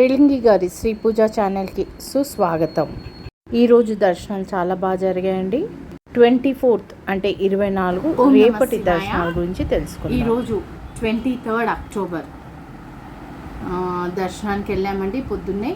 రేలింగి గారి శ్రీ పూజ ఛానల్కి సుస్వాగతం. ఈరోజు దర్శనాలు చాలా బాగా జరిగాయండి. ట్వంటీ ఫోర్త్ అంటే ఇరవై నాలుగు రేపటి. దర్శనాల గురించి తెలుసుకుందాం. ఈరోజు ట్వంటీ థర్డ్ అక్టోబర్. దర్శనానికి వెళ్ళామండి పొద్దున్నే.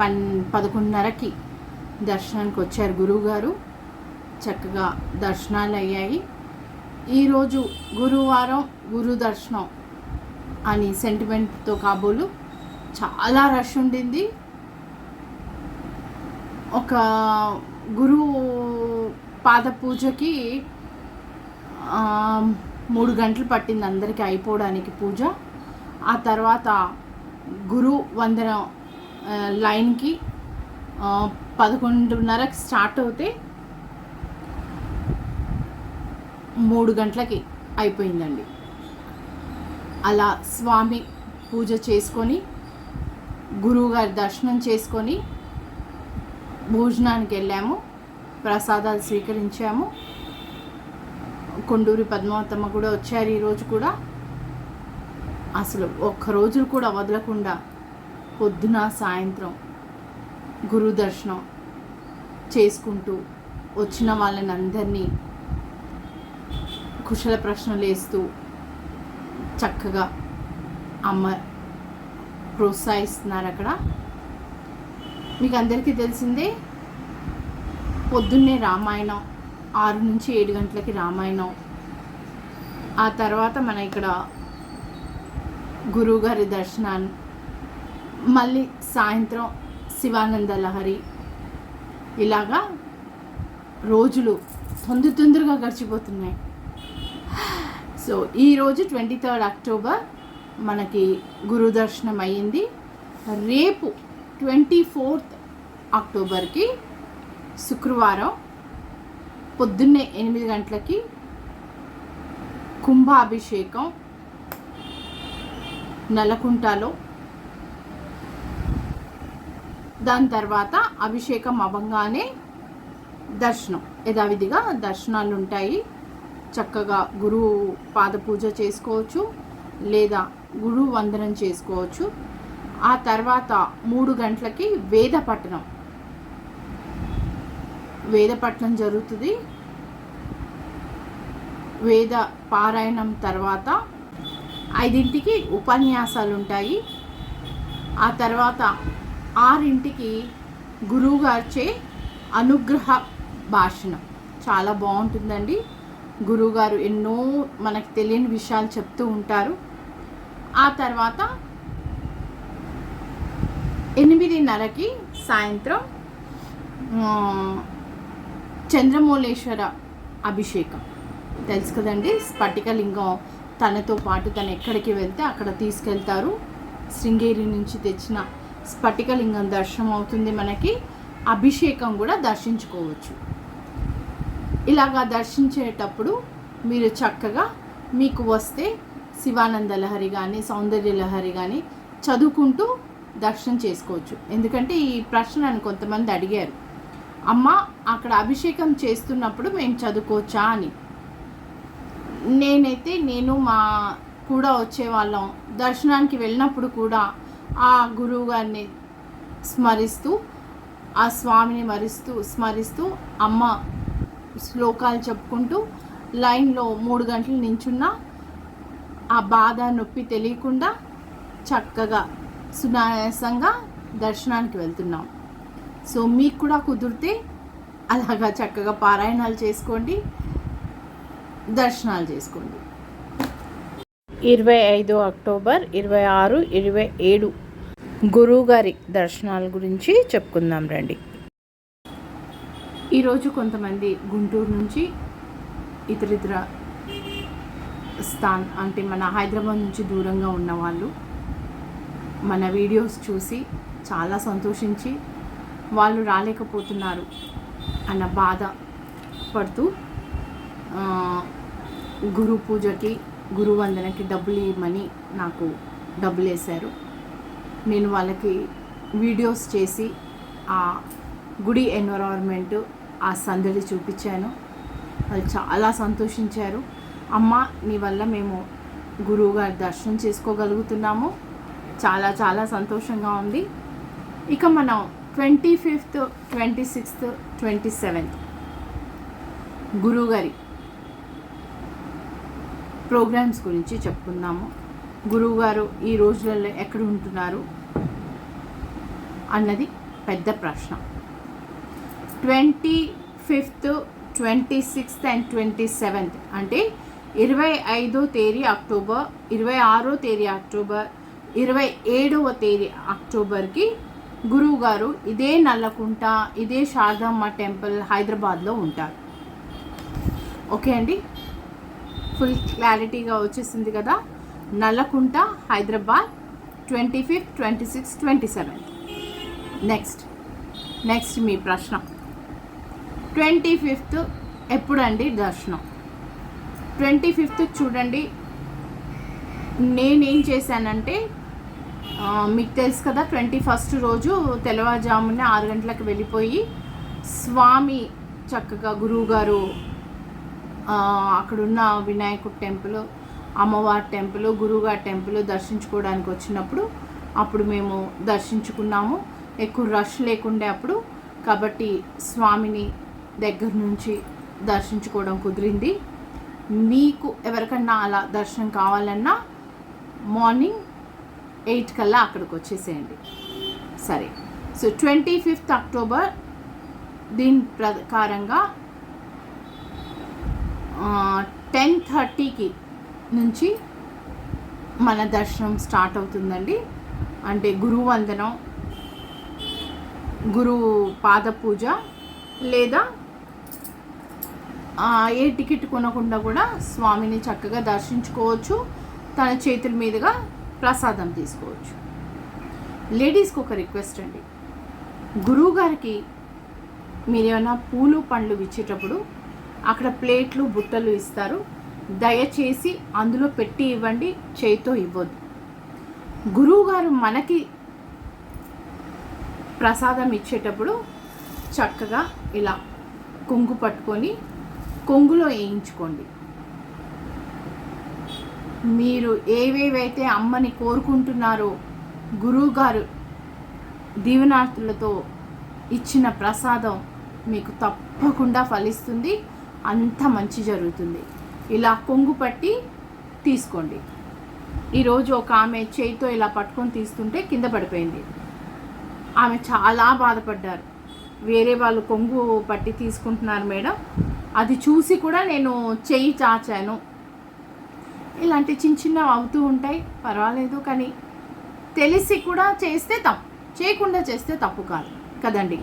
పన్ పదకొండున్నరకి దర్శనానికి వచ్చారు గురువుగారు. చక్కగా దర్శనాలు అయ్యాయి. ఈరోజు గురువారం గురు దర్శనం అని సెంటిమెంట్తో కాబోలు చాలా రష్ ఉండింది. ఒక గురువు పాద పూజకి మూడు గంటలు పట్టింది అందరికీ అయిపోవడానికి పూజ. ఆ తర్వాత గురు వందన లైన్కి పదకొండున్నరకి స్టార్ట్ అవుతే మూడు గంటలకి అయిపోయిందండి. అలా స్వామి పూజ చేసుకొని గురువుగారి దర్శనం చేసుకొని భోజనానికి వెళ్ళాము ప్రసాదాలు స్వీకరించాము. కొండూరి పద్మావతమ్మ కూడా వచ్చారు ఈరోజు కూడా. అసలు ఒక్క రోజు కూడా వదలకుండా పొద్దున సాయంత్రం గురు దర్శనం చేసుకుంటూ వచ్చిన వాళ్ళని అందరినీ కుశల ప్రశ్నలు వేస్తూ చక్కగా అమ్మ ప్రోత్సహిస్తున్నారు అక్కడ. మీకు అందరికీ తెలిసిందే పొద్దున్నే రామాయణం ఆరు నుంచి ఏడు గంటలకి రామాయణం. ఆ తర్వాత మన ఇక్కడ గురువుగారి దర్శనాన్ని మళ్ళీ సాయంత్రం శివానంద లహరి ఇలాగా రోజులు తొందర తొందరగా గడిచిపోతున్నాయి. సో ఈరోజు ట్వంటీ థర్డ్ అక్టోబర్ మనకి గురుదర్శనం అయ్యింది. రేపు ట్వంటీ ఫోర్త్ అక్టోబర్కి శుక్రవారం పొద్దున్నే ఎనిమిది గంటలకి కుంభాభిషేకం నల్లకుంటలో. దాని తర్వాత అభిషేకం అవ్వగానే దర్శనం యథావిధిగా దర్శనాలు ఉంటాయి చక్కగా గురువు పాద పూజ చేసుకోవచ్చు లేదా గురువు వందనం చేసుకోవచ్చు. ఆ తర్వాత మూడు గంటలకి వేద పఠనం. వేద పఠనం జరుగుతుంది. వేద పారాయణం తర్వాత ఐదింటికి ఉపన్యాసాలు ఉంటాయి. ఆ తర్వాత ఆరింటికి గురువుగారిచే అనుగ్రహ భాషణం. చాలా బాగుంటుందండి. గురువుగారు ఎన్నో మనకు తెలియని విషయాలు చెప్తూ ఉంటారు. ఆ తర్వాత ఎనిమిదిన్నరకి సాయంత్రం చంద్రమౌళేశ్వర అభిషేకం. తెలుసు కదండి స్ఫటికలింగం తనతో పాటు తను ఎక్కడికి వెళ్తే అక్కడ తీసుకెళ్తారు. శృంగేరి నుంచి తెచ్చిన స్ఫటికలింగం దర్శనం అవుతుంది మనకి. అభిషేకం కూడా దర్శించుకోవచ్చు. ఇలాగా దర్శించేటప్పుడు మీరు చక్కగా మీకు వస్తే శివానంద లహరి కానీ సౌందర్య లహరి కానీ చదువుకుంటూ దర్శనం చేసుకోవచ్చు. ఎందుకంటే ఈ ప్రశ్న నన్ను కొంతమంది అడిగారు. అమ్మ అక్కడ అభిషేకం చేస్తున్నప్పుడు మేము చదువుకోవచ్చా అని. నేనైతే నేను మా కూడా వచ్చేవాళ్ళం దర్శనానికి వెళ్ళినప్పుడు కూడా ఆ గురువు గారిని స్మరిస్తూ ఆ స్వామిని మరిస్తూ స్మరిస్తూ అమ్మ శ్లోకాలు చెప్పుకుంటూ లైన్లో మూడు గంటలు నించున్నా ఆ బాధ నొప్పి తెలియకుండా చక్కగా సునాయాసంగా దర్శనానికి వెళ్తున్నాం. సో మీకు కూడా కుదిరితే అలాగా చక్కగా పారాయణాలు చేసుకోండి దర్శనాలు చేసుకోండి. ఇరవై ఐదు అక్టోబర్ ఇరవై ఆరు ఇరవై ఏడు గురువు గారి దర్శనాల గురించి చెప్పుకుందాం రండి. ఈరోజు కొంతమంది గుంటూరు నుంచి ఇతరితర స్థాన్ అంటే మన హైదరాబాద్ నుంచి దూరంగా ఉన్న వాళ్ళు మన వీడియోస్ చూసి చాలా సంతోషించి వాళ్ళు రాలేకపోతున్నారు అన్న బాధ పడుతూ గురు పూజకి గురు వందనకి డబ్బులు ఇవ్వమని నాకు డబ్బులు వేశారు. నేను వాళ్ళకి వీడియోస్ చేసి ఆ గుడి ఎన్విరాన్మెంట్ ఆ సందడి చూపించాను. వాళ్ళు చాలా సంతోషించారు. అమ్మ నీ వల్ల మేము గురువు గారి దర్శనం చేసుకోగలుగుతున్నాము. చాలా చాలా సంతోషంగా ఉంది. ఇక మనం twenty fifth twenty sixth twenty seventh గురువుగారి ప్రోగ్రామ్స్ గురించి చెప్పుకుందాము. గురువుగారు ఈ రోజులలో ఎక్కడ ఉంటున్నారు అన్నది పెద్ద ప్రశ్న. Twenty fifth twenty sixth and twenty seventh. అంటే ఇరవై ఐదో తేదీ అక్టోబర్ ఇరవై ఆరో తేదీ అక్టోబర్ ఇరవై ఏడవ తేదీ అక్టోబర్కి గురువు గారు ఇదే నల్లకుంట ఇదే శారదమ్మ టెంపుల్ హైదరాబాద్లో ఉంటారు. ఓకే అండి? ఫుల్ క్లారిటీగా వచ్చేసింది కదా? Nallakunta Hyderabad twenty fifth twenty six twenty seventh. Next next మీ ప్రశ్న. ట్వంటీ ఫిఫ్త్ ఎప్పుడండి దర్శనం? ట్వంటీ ఫిఫ్త్ చూడండి. నేనేం చేశానంటే మీకు తెలుసు కదా ట్వంటీ ఫస్ట్ రోజు తెల్లవారుజామున ఆరు గంటలకు వెళ్ళిపోయి స్వామి చక్కగా గురువుగారు అక్కడున్న వినాయకుడు టెంపుల్ అమ్మవారి టెంపుల్ గురువుగారి టెంపుల్ దర్శించుకోవడానికి వచ్చినప్పుడు అప్పుడు మేము దర్శించుకున్నాము. ఎక్కువ రష్ లేకుండే అప్పుడు కాబట్టి స్వామిని దగ్గర నుంచి దర్శించుకోవడం కుదిరింది. మీకు ఎవరికన్నా అలా దర్శనం కావాలన్నా మార్నింగ్ ఎయిట్ కల్లా అక్కడికి వచ్చేసేయండి. సరే. సో ట్వంటీ ఫిఫ్త్ అక్టోబర్ దీని ప్రకారంగా టెన్ థర్టీకి నుంచి మన దర్శనం స్టార్ట్ అవుతుందండి. అంటే గురువు వందనం గురువు పాద పూజ లేదా ఏ టికెట్ కొనకుండా కూడా స్వామిని చక్కగా దర్శించుకోవచ్చు. తన చేతుల మీదుగా ప్రసాదం తీసుకోవచ్చు. లేడీస్కి ఒక రిక్వెస్ట్ అండి. గురువు గారికి మీరు ఏమైనా పూలు పండ్లు ఇచ్చేటప్పుడు అక్కడ ప్లేట్లు బుట్టలు ఇస్తారు. దయచేసి అందులో పెట్టి ఇవ్వండి చేతితో ఇవ్వద్దు. గురువు గారు మనకి ప్రసాదం ఇచ్చేటప్పుడు చక్కగా ఇలా కొంగు పట్టుకొని కొంగులో వేయించుకోండి. మీరు ఏవేవైతే అమ్మని కోరుకుంటున్నారో గురువుగారు దీవెనార్థులతో ఇచ్చిన ప్రసాదం మీకు తప్పకుండా ఫలిస్తుంది. అంత మంచి జరుగుతుంది. ఇలా కొంగు పట్టి తీసుకోండి. ఈరోజు ఒక ఆమె చేయితో ఇలా పట్టుకొని తీస్తుంటే కింద పడిపోయింది. ఆమె చాలా బాధపడ్డారు. వేరే వాళ్ళు కొంగు పట్టి తీసుకుంటున్నారు మేడం. అది చూసి కూడా నేను చెయ్యి చాచాను. ఇలాంటి చిన్న చిన్నవి అవుతూ ఉంటాయి. పర్వాలేదు కానీ తెలిసి కూడా చేస్తే తప్పు. చేయకుండా చేస్తే తప్పు కాదు కదండి.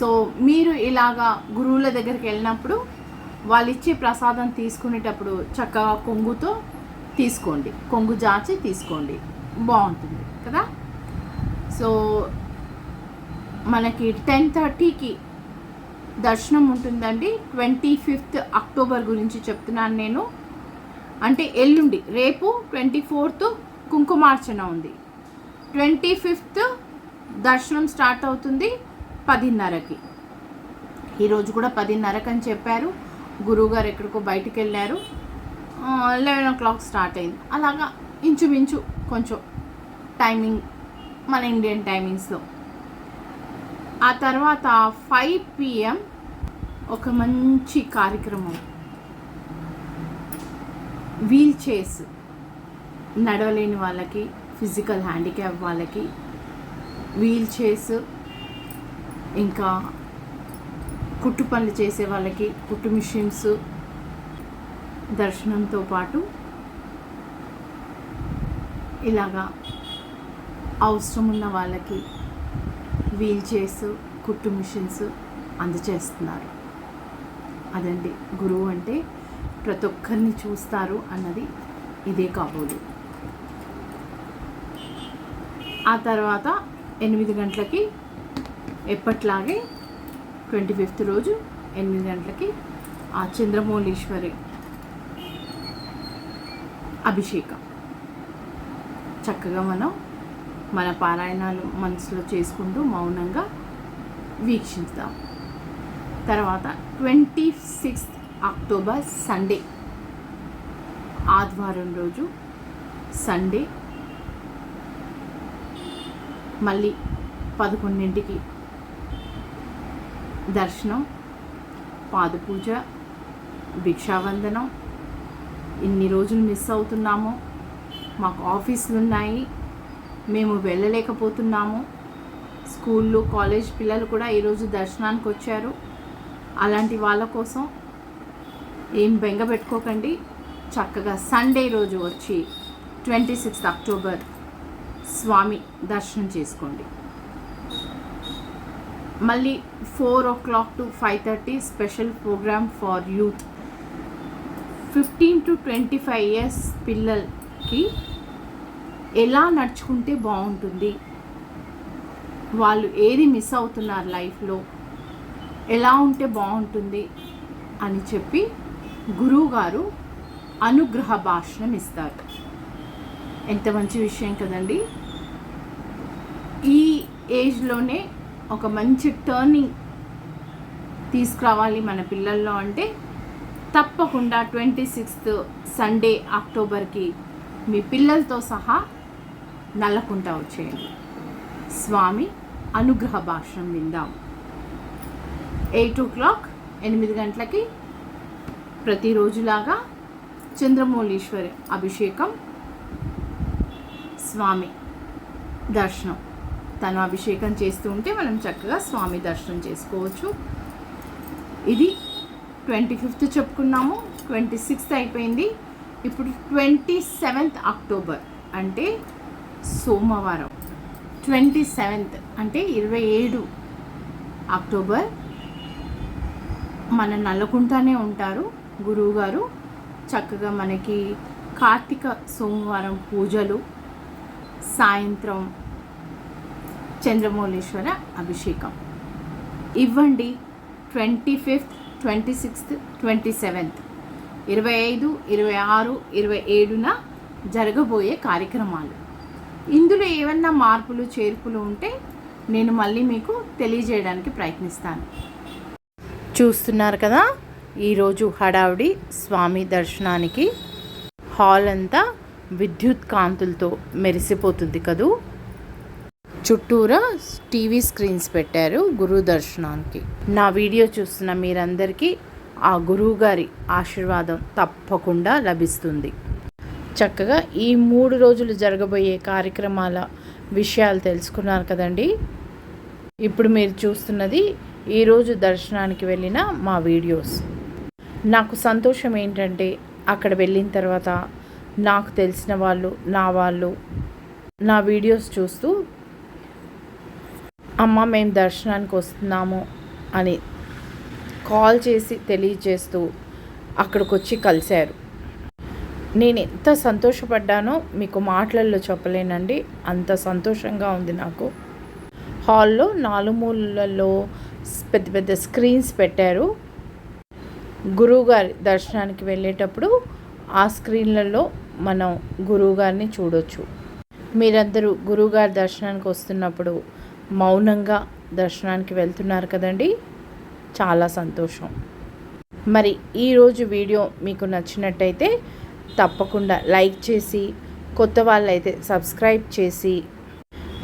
సో మీరు ఇలాగా గురువుల దగ్గరికి వెళ్ళినప్పుడు వాళ్ళు ఇచ్చే ప్రసాదం తీసుకునేటప్పుడు చక్కగా కొంగుతో తీసుకోండి. కొంగు జాచి తీసుకోండి. బాగుంటుంది కదా? సో మనకి టెన్ థర్టీకి దర్శనం ఉంటుందండి. ట్వంటీ ఫిఫ్త్ అక్టోబర్ గురించి చెప్తున్నాను నేను. అంటే ఎల్లుండి రేపు ట్వంటీ ఫోర్త్ కుంకుమార్చన ఉంది. ట్వంటీ ఫిఫ్త్ దర్శనం స్టార్ట్ అవుతుంది పదిన్నరకి. ఈరోజు కూడా పదిన్నరకు అని చెప్పారు. గురువుగారు ఎక్కడికో బయటికి వెళ్ళారు లెవెన్ ఓ క్లాక్ స్టార్ట్ అయింది. అలాగా ఇంచుమించు కొంచెం టైమింగ్ మన ఇండియన్ టైమింగ్స్లో. ఆ తర్వాత ఫైవ్ పిఎం ఒక మంచి కార్యక్రమం. వీల్ చైర్స్ నడవలేని వాళ్ళకి ఫిజికల్ హ్యాండిక్యాప్ వాళ్ళకి వీల్ చైర్స్ ఇంకా కుట్టు పనులు చేసే వాళ్ళకి కుట్టు మిషన్స్ దర్శనంతో పాటు ఇలాగా అవసరం ఉన్న వాళ్ళకి వీల్ చైర్స్ కుట్టు మిషన్స్ అందచేస్తున్నారు. అదండి గురువు అంటే ప్రతి ఒక్కరిని చూస్తారు అన్నది ఇదే కాబోలు. ఆ తర్వాత ఎనిమిది గంటలకి ఎప్పట్లాగే ట్వంటీ ఫిఫ్త్ రోజు ఎనిమిది గంటలకి ఆ చంద్రమౌళీశ్వరి అభిషేకం. చక్కగా మనం మన పారాయణాలు మనసులో చేసుకుంటూ మౌనంగా వీక్షిస్తాం. తర్వాత ట్వంటీ సిక్స్త్ అక్టోబర్ సండే. ఆదివారం రోజు సండే. మళ్ళీ పదకొండింటికి దర్శనం పాదపూజ భిక్షావందనం. ఇన్ని రోజులు మిస్ అవుతున్నాము మాకు ఆఫీసులు ఉన్నాయి మేము వెళ్ళలేకపోతున్నాము. స్కూళ్ళు కాలేజ్ పిల్లలు కూడా ఈరోజు దర్శనానికి వచ్చారు. అలాంటి వాళ్ళ కోసం ఏం బెంగ పెట్టుకోకండి. చక్కగా సండే రోజు వచ్చి ట్వంటీ సిక్స్త్ అక్టోబర్ స్వామి దర్శనం చేసుకోండి. మళ్ళీ four o'clock to five thirty special programme for youth. Fifteen to twenty five years పిల్లలకి ఎలా నడుచుకుంటే బాగుంటుంది? వాళ్ళు ఏది మిస్ అవుతున్నారు లైఫ్లో ఎలా ఉంటే బాగుంటుంది? అని చెప్పి గురువు గారు అనుగ్రహ భాషణం ఇస్తారు. ఎంత మంచి విషయం కదండి. ఈ ఏజ్లోనే ఒక మంచి టర్నింగ్ తీసుకురావాలి మన పిల్లల్లో అంటే తప్పకుండా ట్వంటీ సిక్స్త్ సండే అక్టోబర్కి మీ పిల్లలతో సహా నల్లకుంట వచ్చేయండి. స్వామి అనుగ్రహ భాషణం విందాం. ఎయిట్ ఓ క్లాక్ ఎనిమిది గంటలకి ప్రతిరోజులాగా చంద్రమౌళీశ్వరి అభిషేకం. స్వామి దర్శనం. తను అభిషేకం చేస్తూ ఉంటే మనం చక్కగా స్వామి దర్శనం చేసుకోవచ్చు. ఇది ట్వంటీ ఫిఫ్త్ చెప్పుకున్నాము ట్వంటీ సిక్స్త్ అయిపోయింది. ఇప్పుడు ట్వంటీ సెవెంత్ అక్టోబర్. అంటే సోమవారం ట్వంటీ సెవెంత్ అంటే ఇరవై ఏడు అక్టోబర్. మన నల్లకుంటానే ఉంటారు గురువుగారు. చక్కగా మనకి కార్తీక సోమవారం పూజలు సాయంత్రం చంద్రమౌళీశ్వర అభిషేకం. ఇవ్వండి twenty fifth twenty sixth twenty seventh. ఇరవై ఐదు ఇరవై ఆరు ఇరవై ఏడున జరగబోయే కార్యక్రమాలు. ఇందులో ఏమన్నా మార్పులు చేర్పులు ఉంటే నేను మళ్ళీ మీకు తెలియజేయడానికి ప్రయత్నిస్తాను. చూస్తున్నారు కదా ఈరోజు హడావుడి స్వామి దర్శనానికి హాల్ అంతా విద్యుత్ కాంతులతో మెరిసిపోతుంది కదూ. చుట్టూరా టీవీ స్క్రీన్స్ పెట్టారు గురు దర్శనానికి. నా వీడియో చూస్తున్న మీరందరికీ ఆ గురువు గారి ఆశీర్వాదం తప్పకుండా లభిస్తుంది. చక్కగా ఈ మూడు రోజులు జరగబోయే కార్యక్రమాల విషయాలు తెలుసుకున్నారు కదండి. ఇప్పుడు మీరు చూస్తున్నది ఈరోజు దర్శనానికి వెళ్ళిన మా వీడియోస్. నాకు సంతోషం ఏంటంటే అక్కడ వెళ్ళిన తర్వాత నాకు తెలిసిన వాళ్ళు నా వాళ్ళు నా వీడియోస్ చూస్తూ అమ్మ మేము దర్శనానికి వస్తున్నాము అని కాల్ చేసి తెలియజేస్తూ అక్కడికి వచ్చి కలిశారు. నేను ఎంత సంతోషపడ్డానో మీకు మాటలలో చెప్పలేనండి. అంత సంతోషంగా ఉంది నాకు. హాల్లో నాలుమూలల్లో పెద్ద పెద్ద స్క్రీన్స్ పెట్టారు. గురువుగారి దర్శనానికి వెళ్ళేటప్పుడు ఆ స్క్రీన్లలో మనం గురువుగారిని చూడొచ్చు. మీరందరూ గురువుగారి దర్శనానికి వస్తున్నప్పుడు మౌనంగా దర్శనానికి వెళ్తున్నారు కదండి. చాలా సంతోషం. మరి ఈరోజు వీడియో మీకు నచ్చినట్టయితే తప్పకుండా లైక్ చేసి కొత్త వాళ్ళైతే సబ్స్క్రైబ్ చేసి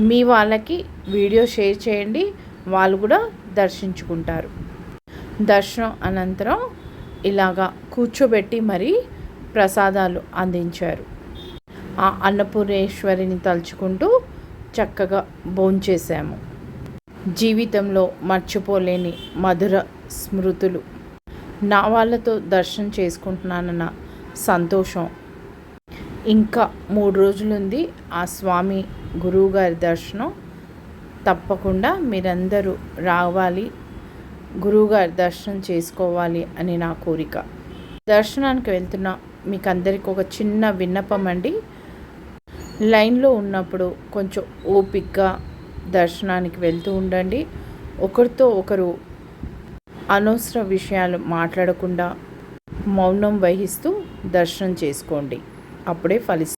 మీ వాళ్ళకి వీడియో షేర్ చేయండి. వాళ్ళు కూడా దర్శించుకుంటారు. దర్శనం అనంతరం ఇలాగా కూర్చోబెట్టి మరి ప్రసాదాలు అందించారు. ఆ అన్నపూర్ణేశ్వరిని తలుచుకుంటూ చక్కగా భోంచేశాము. జీవితంలో మర్చిపోలేని మధుర స్మృతులు. నా వాళ్ళతో దర్శనం చేసుకుంటున్నానన్న సంతోషం. ఇంకా మూడు రోజులుంది ఆ స్వామి గురువుగారి దర్శనం. తప్పకుండా మీరందరూ రావాలి గురువుగారి దర్శనం చేసుకోవాలి అని నా కోరిక. దర్శనానికి వెళ్తున్న మీకు అందరికి ఒక చిన్న విన్నపం అండి. లైన్లో ఉన్నప్పుడు కొంచెం ఓపిక్గా దర్శనానికి వెళ్తూ ఉండండి. ఒకరితో ఒకరు అనవసర విషయాలు మాట్లాడకుండా మౌనం వహిస్తూ దర్శనం చేసుకోండి. అప్పుడే ఫలిస్తుంది.